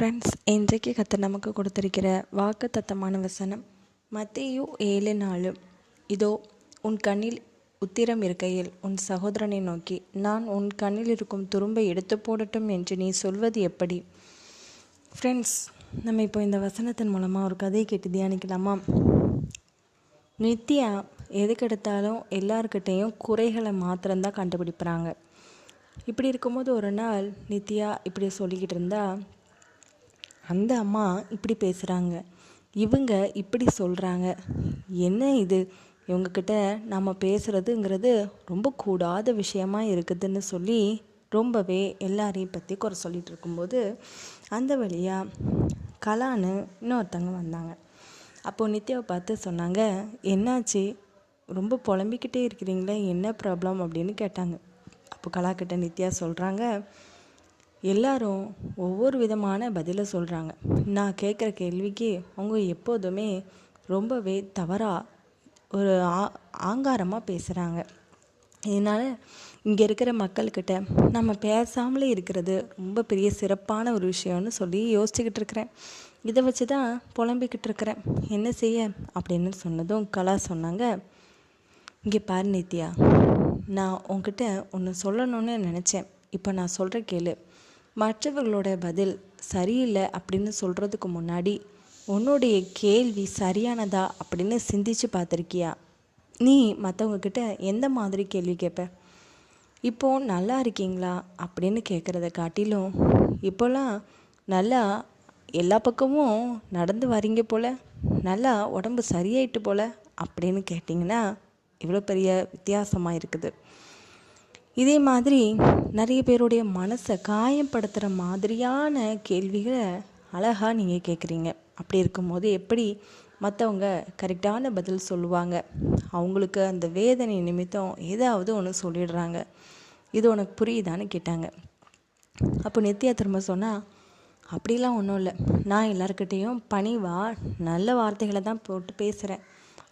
Friends இன்றைக்கு கத்த நமக்கு கொடுத்திருக்கிற வாக்கு தத்தமான வசனம் மத்தியு ஏழு நாலு. இதோ உன் கண்ணில் உத்திரம் இருக்கையில் உன் சகோதரனை நோக்கி நான் உன் கண்ணில் இருக்கும் துரும்பை எடுத்து போடட்டும் என்று நீ சொல்வது எப்படி? ஃப்ரெண்ட்ஸ் நம்ம இப்போ இந்த வசனத்தின் மூலமாக ஒரு கதையை கேட்டு தியானிக்கலாமா? நித்யா எதுக்கெடுத்தாலும் எல்லாருக்கிட்டேயும் குறைகளை மாத்திரம்தான் கண்டுபிடிப்புறாங்க இப்படி இருக்கும்போது ஒரு நாள் நித்யா இப்படி சொல்லிக்கிட்டு இருந்தால் அந்த அம்மா இப்படி பேசுகிறாங்க இவங்க இப்படி சொல்கிறாங்க என்ன இது? இவங்கக்கிட்ட நம்ம பேசுகிறதுங்கிறது ரொம்ப கூடாத விஷயமா இருக்குதுன்னு சொல்லி ரொம்பவே எல்லாரையும் பற்றி குறை சொல்லிட்டு இருக்கும்போது அந்த வழியாக கலான்னு இன்னொருத்தவங்க வந்தாங்க. அப்போது நித்யாவை பார்த்து சொன்னாங்க என்னாச்சு? ரொம்ப புலம்பிக்கிட்டே இருக்கிறீங்களே என்ன ப்ராப்ளம் அப்படின்னு கேட்டாங்க. அப்போ கலாக்கிட்ட நித்யா சொல்கிறாங்க எல்லாரும் ஒவ்வொரு விதமான பதிலை சொல்கிறாங்க நான் கேட்குற கேள்விக்கு அவங்க எப்போதுமே ரொம்பவே தவறாக ஒரு ஆ ஆங்காரமாக பேசுகிறாங்க இதனால் இங்கே இருக்கிற மக்கள்கிட்ட நம்ம பேசாமலே இருக்கிறது ரொம்ப பெரிய சிறப்பான ஒரு விஷயம்னு சொல்லி யோசிச்சுக்கிட்டு இருக்கிறேன். இதை வச்சு தான் புலம்பிக்கிட்டு இருக்கிறேன். என்ன செய்ய? அப்படின்னு சொன்னதும் கலா சொன்னாங்க. இங்கே பாரு நித்யா நான் உங்ககிட்ட ஒன்று சொல்லணும்னு நினச்சேன். இப்போ நான் சொல்கிற கேளு. மற்றவர்களோட பதில் சரியில்லை அப்படின்னு சொல்கிறதுக்கு முன்னாடி உன்னுடைய கேள்வி சரியானதா அப்படின்னு சிந்திச்சு பார்த்துருக்கியா? நீ மற்றவங்கக்கிட்ட எந்த மாதிரி கேள்வி கேட்ப இப்போ நல்லா இருக்கீங்களா? அப்படின்னு கேட்குறத காட்டிலும் இப்போலாம் நல்லா எல்லா பக்கமும் நடந்து வரீங்க போல் நல்லா உடம்பு சரியாயிட்டு போல் அப்படின்னு கேட்டிங்கன்னா இவ்வளோ பெரிய வித்தியாசமாக இருக்குது. இதே மாதிரி நிறைய பேருடைய மனசை காயப்படுத்துகிற மாதிரியான கேள்விகளை அழகாக நீங்கள் கேட்குறீங்க அப்படி இருக்கும்போது எப்படி மற்றவங்க கரெக்டான பதில் சொல்லுவாங்க? அவங்களுக்கு அந்த வேதனை நிமித்தம் ஏதாவது ஒன்று சொல்லிடுறாங்க. இது உனக்கு புரியுதான்னு கேட்டாங்க. அப்போ நித்யா திரும்ப சொன்னால் அப்படிலாம் ஒன்றும் இல்லை. நான் எல்லாருக்கிட்டேயும் பணிவாக நல்ல வார்த்தைகளை தான் போட்டு பேசுகிறேன்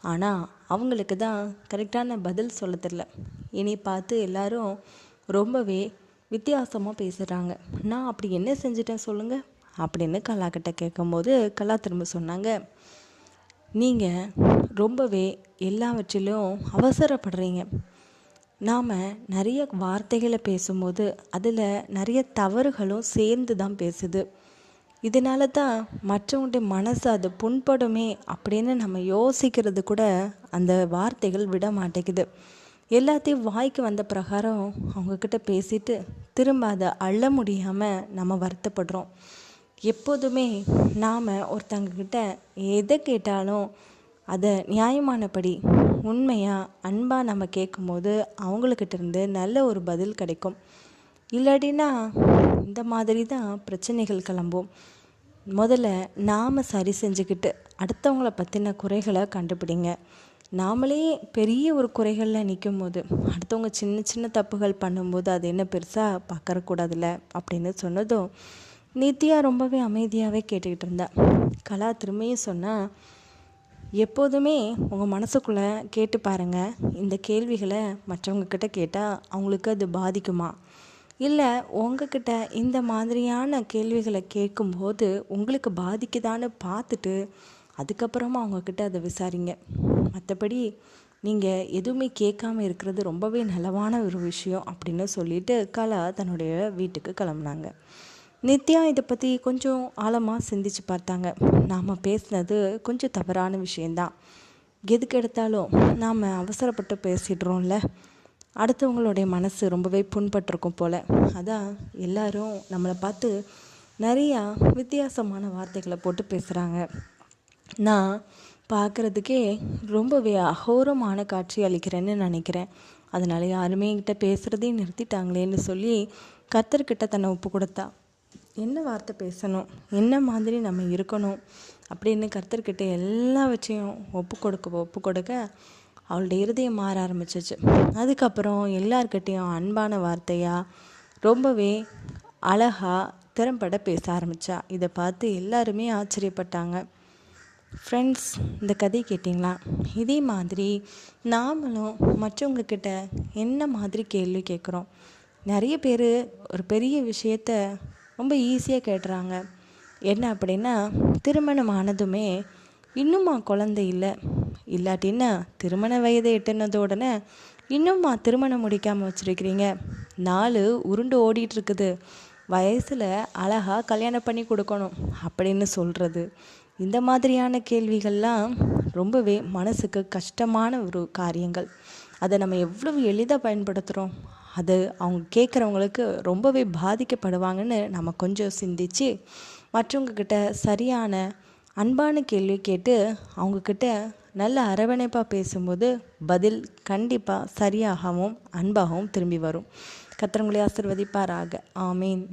ஆனால் அவங்களுக்கு தான் கரெக்டான பதில் சொல்ல தெரில இனி பார்த்து எல்லாரும் ரொம்பவே வித்தியாசமாக பேசுகிறாங்க நான் அப்படி என்ன செஞ்சிட்டேன் சொல்லுங்கள் அப்படின்னு கலாக்கிட்ட கேட்கும்போது கலா திரும்ப சொன்னாங்க நீங்கள் ரொம்பவே எல்லாவற்றிலும் அவசரப்படுறீங்க. நாம் நிறைய வார்த்தைகளை பேசும்போது அதில் நிறைய தவறுகளும் சேர்ந்து தான் பேசுது. இதனால தான் மற்றவங்களுடைய மனசு அது புண்படுமே அப்படின்னு நம்ம யோசிக்கிறது கூட அந்த வார்த்தைகள் விட மாட்டேங்குது. எல்லாத்தையும் வாய்க்கு வந்த பிரகாரம் அவங்கக்கிட்ட பேசிட்டு திரும்ப அதை அள்ள முடியாமல் நம்ம வருத்தப்படுறோம். எப்போதுமே நாம் ஒருத்தங்கக்கிட்ட எதை கேட்டாலும் அதை நியாயமானபடி உண்மையாக அன்பாக நம்ம கேட்கும்போது அவங்கக்கிட்ட இருந்து நல்ல ஒரு பதில் கிடைக்கும். இல்லாட்டினா இந்த மாதிரி தான் பிரச்சனைகள் கிளம்பும். முதல்ல நாம் சரி செஞ்சுக்கிட்டு அடுத்தவங்கள பற்றின குறைகளை கண்டுபிடிங்க. நாமளே பெரிய ஒரு குறைகளில் நிற்கும் போது அடுத்தவங்க சின்ன சின்ன தப்புகள் பண்ணும்போது அது என்ன பெருசாக பார்க்கறக்கூடாதுல்ல அப்படின்னு சொன்னதும் நித்யா ரொம்பவே அமைதியாகவே கேட்டுக்கிட்டு இருந்தா. கலா திரும்பியும் சொன்னால் எப்போதுமே உங்கள் மனசுக்குள்ளே கேட்டு பாருங்கள் இந்த கேள்விகளை மற்றவங்கக்கிட்ட கேட்டால் அவங்களுக்கு அது பாதிக்குமா? இல்லை உங்ககிட்ட இந்த மாதிரியான கேள்விகளை கேட்கும்போது உங்களுக்கு பாதிக்குதான்னு பார்த்துட்டு அதுக்கப்புறமா அவங்கக்கிட்ட அதை விசாரிங்க. மற்றபடி நீங்கள் எதுவுமே கேட்காம இருக்கிறது ரொம்பவே நலவான ஒரு விஷயம் அப்படின்னு சொல்லிட்டு கலா தன்னுடைய வீட்டுக்கு கிளம்புனாங்க. நித்யா இதை பற்றி கொஞ்சம் ஆழமாக சிந்திச்சு பார்த்தாங்க. நாம் பேசினது கொஞ்சம் தவறான விஷயந்தான் எதுக்கு எடுத்தாலும் நாம் அவசரப்பட்டு பேசிடுறோம்ல. அடுத்தவங்களுடைய மனசு ரொம்பவே புண்பட்டிருக்கும் போல். அதான் எல்லாரும் நம்மளை பார்த்து நிறையா வித்தியாசமான வார்த்தைகளை போட்டு பேசுகிறாங்க நான் பார்க்குறதுக்கே ரொம்பவே அகோரமான காட்சி அளிக்கிறேன்னு நினைக்கிறேன். அதனால் யாருமே என்கிட்ட பேசுகிறதே நிறுத்திட்டாங்களேன்னு சொல்லி கத்தர்கிட்ட தன்னை ஒப்பு கொடுத்தா என்ன வார்த்தை பேசணும்? என்ன மாதிரி நம்ம இருக்கணும்? அப்படின்னு கர்த்தர்கிட்ட எல்லா வச்சையும் ஒப்பு கொடுக்க ஒப்பு கொடுக்க அவளுடைய இருதயம் மாற ஆரம்பிச்சிச்சு. அதுக்கப்புறம் எல்லார்கிட்டேயும் அன்பான வார்த்தையாக ரொம்பவே அழகாக திறம்பட பேச ஆரம்பித்தா இதை பார்த்து எல்லாருமே ஆச்சரியப்பட்டாங்க. ஃப்ரெண்ட்ஸ் இந்த கதை கேட்டிங்களா? இதே மாதிரி நாமளும் மற்றவங்கக்கிட்ட என்ன மாதிரி கேள்வி கேட்குறோம்? நிறைய பேர் ஒரு பெரிய விஷயத்த ரொம்ப ஈஸியாக கேட்டுறாங்க. என்ன அப்படின்னா திருமணம் ஆனதுமே இன்னுமா குழந்தை இல்லை. இல்லாட்டின்னா திருமண வயதை எட்டுனதோடனே இன்னும்மா திருமணம் முடிக்காமல் வச்சுருக்கிறீங்க? நாலு உருண்டு ஓடிட்டுருக்குது. வயசில் அழகாக கல்யாணம் பண்ணி கொடுக்கணும் அப்படின்னு சொல்கிறது இந்த மாதிரியான கேள்விகள்லாம் ரொம்பவே மனசுக்கு கஷ்டமான ஒரு காரியங்கள். அதை நம்ம எவ்வளவு எளிதாக பயன்படுத்துகிறோம் அது அவங்க கேட்குறவங்களுக்கு ரொம்பவே பாதிக்கப்படுவாங்கன்னு நம்ம கொஞ்சம் சிந்திச்சு மற்றவங்கக்கிட்ட சரியான அன்பான கேள்வி கேட்டு அவங்கக்கிட்ட நல்ல அரவணைப்பாக பேசும்போது பதில் கண்டிப்பாக சரியாகவும் அன்பாகவும் திரும்பி வரும். கத்திரங்களை ஆசிர்வதிப்பாராக. ஆமீன்.